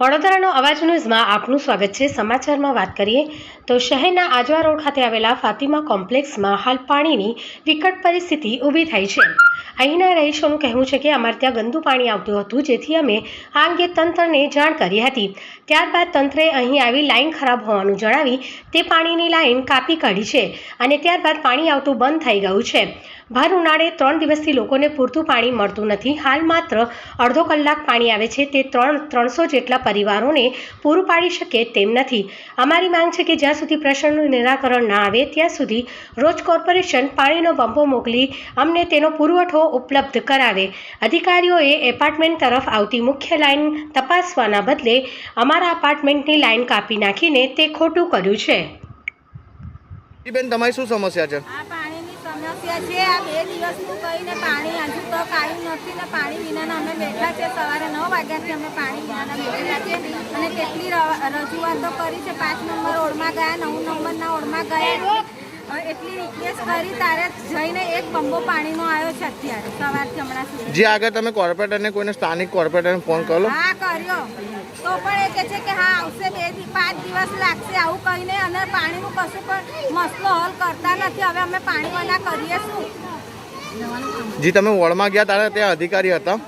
વડોદરાનો અવાજ ન્યૂઝમાં આપનું સ્વાગત છે. સમાચારમાં વાત કરીએ તો શહેરના આજવા રોડ ખાતે આવેલા ફાતિમા કોમ્પ્લેક્સમાં હાલ પાણીની વિકટ પરિસ્થિતિ ઊભી થઈ છે. અહીંના રહીશોનું કહેવું છે કે અમારે ત્યાં ગંદુ પાણી આવતું હતું, જેથી અમે આ અંગે તંત્રને જાણ કરી હતી. ત્યારબાદ તંત્રે અહીં આવી લાઈન ખરાબ હોવાનું જણાવી તે પાણીની લાઈન કાપી કાઢી છે અને ત્યારબાદ પાણી આવતું બંધ થઈ ગયું છે. ભર ઉનાળે ત્રણ દિવસથી લોકોને પૂરતું પાણી મળતું નથી. હાલ માત્ર અડધો કલાક પાણી આવે છે. તે ત્રણ ત્રણસો જેટલા પરિવારોને પૂરું પાડી શકે તેમ નથી. અમારી માંગ છે કે જ્યાં સુધી પ્રશ્નનું નિરાકરણ ના આવે ત્યાં સુધી રોજ કોર્પોરેશન પાણીનો બંબો મોકલી અમને તેનો પુરવઠો ઉપલબ્ધ કરાવે. અધિકારીઓએ એપાર્ટમેન્ટ તરફ આવતી મુખ્ય લાઇન તપાસવાના બદલે અમારા અપાર્ટમેન્ટની લાઇન કાપી નાખીને તે ખોટું કર્યું છે. બેન તમારી શું સમસ્યા છે? આ છે આ બે દિવસનું કહીને પાણી હજુ તો આવ્યું નથી ને પાણી વિનાના અમે બેઠા છે સવારે નવ વાગ્યાથી અમે પાણી વિનાના બેઠેલા છે અને કેટલી રજૂઆતો કરી છે. પાંચ નંબર ઓળમાં ગયા, નવ નંબરના ઓળમાં ગયા. એટલી રિક્વેસ્ટ કરી તારે જઈને એક બંબો પાણીનો આવ્યો છે અત્યારે સવારથી હમણાં સુધી. જે આગળ તમે કોર્પોરેટરને કોઈને સ્થાનિક કોર્પોરેટરને ફોન કરો. હા કર્યો. તો પણ એ કહે છે કે હા આવશે બેથી પાંચ દિવસ લાગશે આવું કહીને અને પાણીનું કશું પણ મસલો હલ કરતા નથી. હવે અમે પાણીવાળા કરીએ શું? જે તમે વોર્ડમાં ગયા તારા ત્યાં અધિકારી હતા.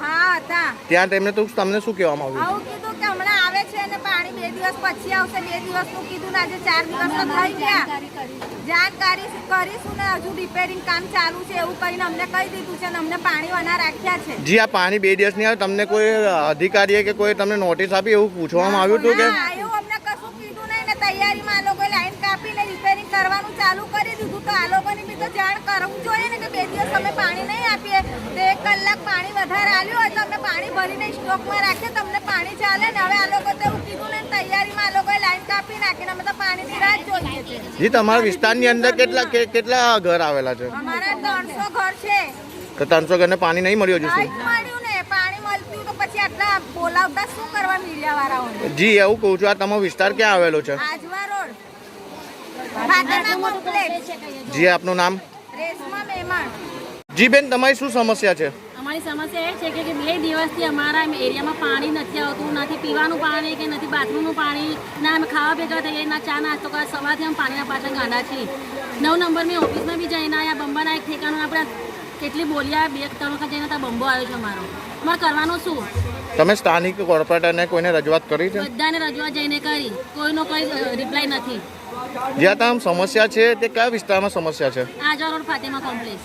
હા હતા. ત્યાં તેમને તો તમને શું કહેવામાં આવ્યું આવું કીધું કે હમણાં આવે છે અને પાણી બે દિવસ પછી આવશે. બે દિવસનું કીધું ને આજે ચાર દિવસ તો થઈ ગયા. જાણકારી કરીશું ને હજુ રિપેરિંગ કામ ચાલુ છે એવું કહીને અમને કહી દીધું છે અને અમને પાણી વના રાખ્યા છે. જી આ પાણી બે દિવસ નહીં આવે તમને કોઈ અધિકારીએ કે કોઈ તમને નોટિસ આપી એવું પૂછવામાં આવ્યું હતું કે? ના, અમને કશું કીધું નહીં ને તૈયારીમાં આ લોકોએ લાઈન કાપીને રિપેરિંગ કરવાનું ચાલુ કરી દીધું તો આ લોકોની બી તો જાણ કરવું જોઈએ ને કે બે દિવસ અમે પાણી નહીં આપીએ. તો એક કલાક પાણી વધારે આવ્યું હોય તો અમે પાણી ભરીને સ્ટોકમાં રાખીએ તમને પાણી ચાલે ને હવે આ લોકો તો કીધું ને તૈયારીમાં આ લોકોએ લાઈન કાપી નાખીને અમે તો પાણીની રાહ જોઈએ જે તમારા વિસ્તારની અંદર કેટલા કેટલા ઘર આવેલા છે? અમારા ત્રણસો ઘર છે. તો ત્રણસો ઘરને પાણી નહીં મળ્યું હજુ સુધી? ને પાણી મળતું તો પછી આટલા બોલાવતા શું કરવા જી એવું કહું છું આ તમારો વિસ્તાર ક્યાં આવેલો છે આજવા રોડ ફાતેમા કોમ્પ્લેક્સ જી આપનું નામ? રેશમા મહેમાન જી બેન તમારી શું સમસ્યા છે? અમારી સમસ્યા એ છે કે કે બે દિવસથી અમારા એરિયામાં પાણી નથી આવતું નથી પીવાનું પાણી કે નથી બાથરૂમનું પાણી ના અમે ખાવા ભેગા થઈએ ના ચા નાસ્તો કરવા સવારથી અમે પાણીના પાછળ ગાંડા છીએ. નવ નંબર મેં ઓફિસમાં બી જઈને આવ્યા બંબાના એક ઠેકાનું આપણે કેટલી બોલ્યા બે ત્રણ વખત જઈને ત્યાં બંબો આવ્યો છે અમારો. અમારે કરવાનું શું? તમે સ્થાનિક કોર્પોરેટરને કોઈને રજૂઆત કરી છે? બધાને રજૂઆત જઈને કરી. કોઈનો કોઈ રિપ્લાય નથી. જ્યાં તમે સમસ્યા છે તે કયા વિસ્તારમાં સમસ્યા છે? આજા રોડ ફાતેમા કોમ્પ્લેક્સ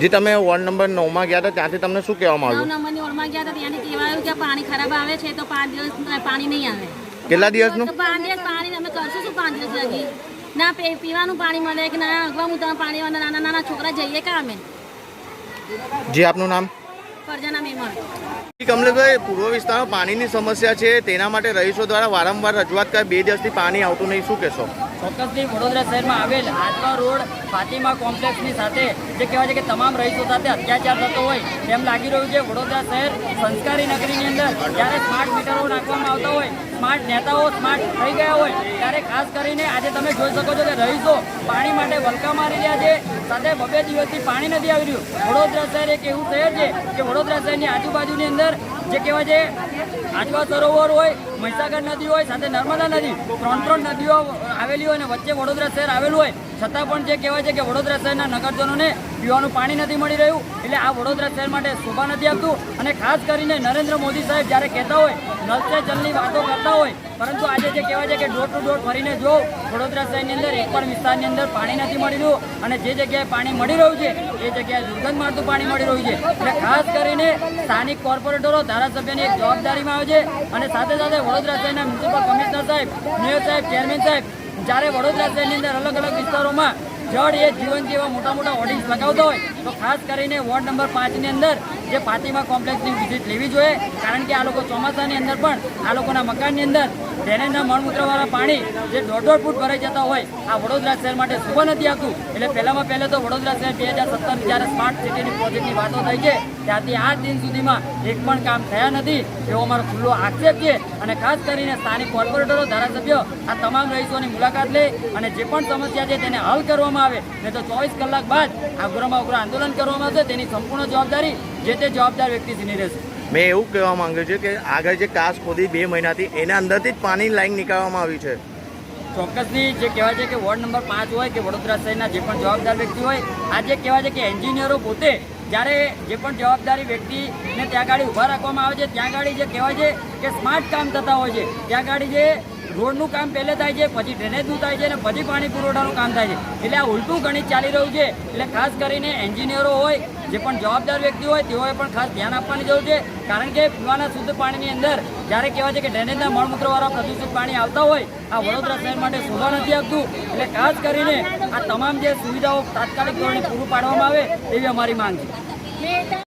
જે તમે વોર્ડ નંબર નવમાં ગયા હતા ત્યાંથી તમને શું કહેવામાં નવ આવ્યું? નંબરની ઓળમાં ગયા હતા ત્યાંથી કહેવાયું કે પાણી ખરાબ આવે છે તો પાંચ દિવસ પાણી નહીં આવે. કેટલા દિવસનું? પાંચ દિવસ પાણી અમે કરશું શું પાંચ દિવસ લગી? ના પીવાનું પાણી મળે કે ના? અગવા મુદ્દા પાણી વાળા નાના નાના છોકરા જઈએ કા અમે? જી આપનું નામ? ફરજાના મહેમાન. કમલેશભાઈ પૂર્વ વિસ્તારમાં પાણીની સમસ્યા છે. તેના માટે રહીશો દ્વારા વારંવાર રજૂઆત કરે બે દિવસથી પાણી આવતું નહીં. શું કહેશો? ચોક્કસથી વડોદરા શહેરમાં આવેલ આત્મા રોડ ફાતિમા કોમ્પ્લેક્સની સાથે જે કહેવાય છે કે તમામ રહીશો સાથે અત્યાચાર થતો હોય તેમ લાગી રહ્યું છે. વડોદરા શહેર સંસ્કારી નગરીની અંદર જ્યારે સ્માર્ટ મીટરો નાખવામાં આવતા હોય સ્માર્ટ નેતાઓ સ્માર્ટ થઈ ગયા હોય, ત્યારે ખાસ કરીને આજે તમે જોઈ શકો છો કે રહીશો પાણી માટે વલકા મારી રહ્યા છે. સાથે બબે દિવસથી પાણી નથી આવી રહ્યું. વડોદરા શહેર એક એવું શહેર છે કે વડોદરા શહેરની આજુબાજુની અંદર જે કહેવાય છે આજવા સરોવર હોય, મહીસાગર નદી હોય, સાથે નર્મદા નદી, ત્રણ ત્રણ નદીઓ આવેલી હોય અને વચ્ચે વડોદરા શહેર આવેલું હોય. છતાં પણ જે કહેવાય છે કે વડોદરા શહેરના નગરજનોને પીવાનું પાણી નથી મળી રહ્યું. એટલે આ વડોદરા શહેર માટે શોભા નથી આપતું અને ખાસ કરીને નરેન્દ્ર મોદી સાહેબ જ્યારે કહેતા હોય નલ જલની વાતો કરતા હોય, પરંતુ આજે જે કહેવાય છે કે ડોર ટુ ડોર ફરીને જો વડોદરા શહેરની અંદર એક પણ વિસ્તારની અંદર પાણી નથી મળી રહ્યું અને જે જગ્યાએ પાણી મળી રહ્યું છે, એ જગ્યાએ દુર્ગંધ મારતું પાણી મળી રહ્યું છે. એટલે ખાસ કરીને સ્થાનિક કોર્પોરેટરો, ધારાસભ્યની એક જવાબદારીમાં આવે છે અને સાથે સાથે વડોદરા શહેરના મ્યુનિસિપલ કમિશનર સાહેબ, મેયર સાહેબ, ચેરમેન સાહેબ, જ્યારે વડોદરા શહેરની અંદર અલગ અલગ વિસ્તારોમાં જળ એ જીવન જેવા મોટા મોટા હોર્ડિંગ્સ લગાવતા હોય, તો ખાસ કરીને વોર્ડ નંબર પાંચની અંદર જે ફાતિમા કોમ્પ્લેક્સની વિઝિટ લેવી જોઈએ. કારણ કે આ લોકો ચોમાસાની અંદર પણ, આ લોકોના મકાનની અંદર ડ્રેનેજના મળમૂત્રવાળા પાણી જે દોઢ દોઢ ફૂટ ભરાઈ જતા હોય, આ વડોદરા શહેર માટે શુભ નથી આવતું. એટલે પહેલામાં પહેલાં તો વડોદરા શહેર બે હજાર સત્તરની જ્યારે સ્માર્ટ સિટીની પ્રોજેક્ટની વાતો થઈ છે, ત્યારથી આજ દિન સુધીમાં એક પણ કામ થયા નથી, એવો અમારો ખુલ્લો આક્ષેપ છે. અને ખાસ કરીને સ્થાનિક કોર્પોરેટરો, ધારાસભ્યો, આ તમામ રહીશોની મુલાકાત લે અને જે પણ સમસ્યા છે તેને હલ કરવામાં આવે. નહીં તો ચોવીસ કલાક બાદ આ ઉગ્રમાં ઉગ્ર આંદોલન કરવામાં આવશે. તેની સંપૂર્ણ જવાબદારી જે તે જવાબદાર વ્યક્તિશ્રીની રહેશે. મેં એવું કહેવા માંગ્યું છે કે આગળ જે કાસ ખોદી બે મહિનાથી એના અંદરથી જ પાણીની લાઈન નીકાળવામાં આવી છે. ચોક્કસની જે કહેવાય છે કે વોર્ડ નંબર પાંચ હોય કે વડોદરા શહેરના જે પણ જવાબદાર વ્યક્તિ હોય આજે કહેવાય છે કે એન્જિનિયરો પોતે જ્યારે જે પણ જવાબદારી વ્યક્તિને ત્યાં ગાડી ઊભા રાખવામાં આવે છે, ત્યાં ગાડી જે કહેવાય છે કે સ્માર્ટ કામ થતા હોય છે, ત્યાં ગાડી જે રોડનું કામ પહેલે થાય છે, પછી ડ્રેનેજનું થાય છે અને પછી પાણી પુરવઠાનું કામ થાય છે. એટલે આ ઉલટું ગણિત ચાલી રહ્યું છે. એટલે ખાસ કરીને એન્જિનિયરો હોય, જે પણ જવાબદાર વ્યક્તિ હોય, તેઓએ પણ ખાસ ધ્યાન આપવાની જરૂર છે. કારણ કે પીવાના શુદ્ધ પાણીની અંદર જ્યારે કહેવાય છે કે ડ્રેનેજના મળમૂત્રવાળા પ્રદૂષિત પાણી આવતા હોય, આ વડોદરા શહેર માટે શોભા નથી આપતું એટલે ખાસ કરીને આ તમામ જે સુવિધાઓ તાત્કાલિક ધોરણે પૂરું પાડવામાં આવે એવી અમારી માંગ છે.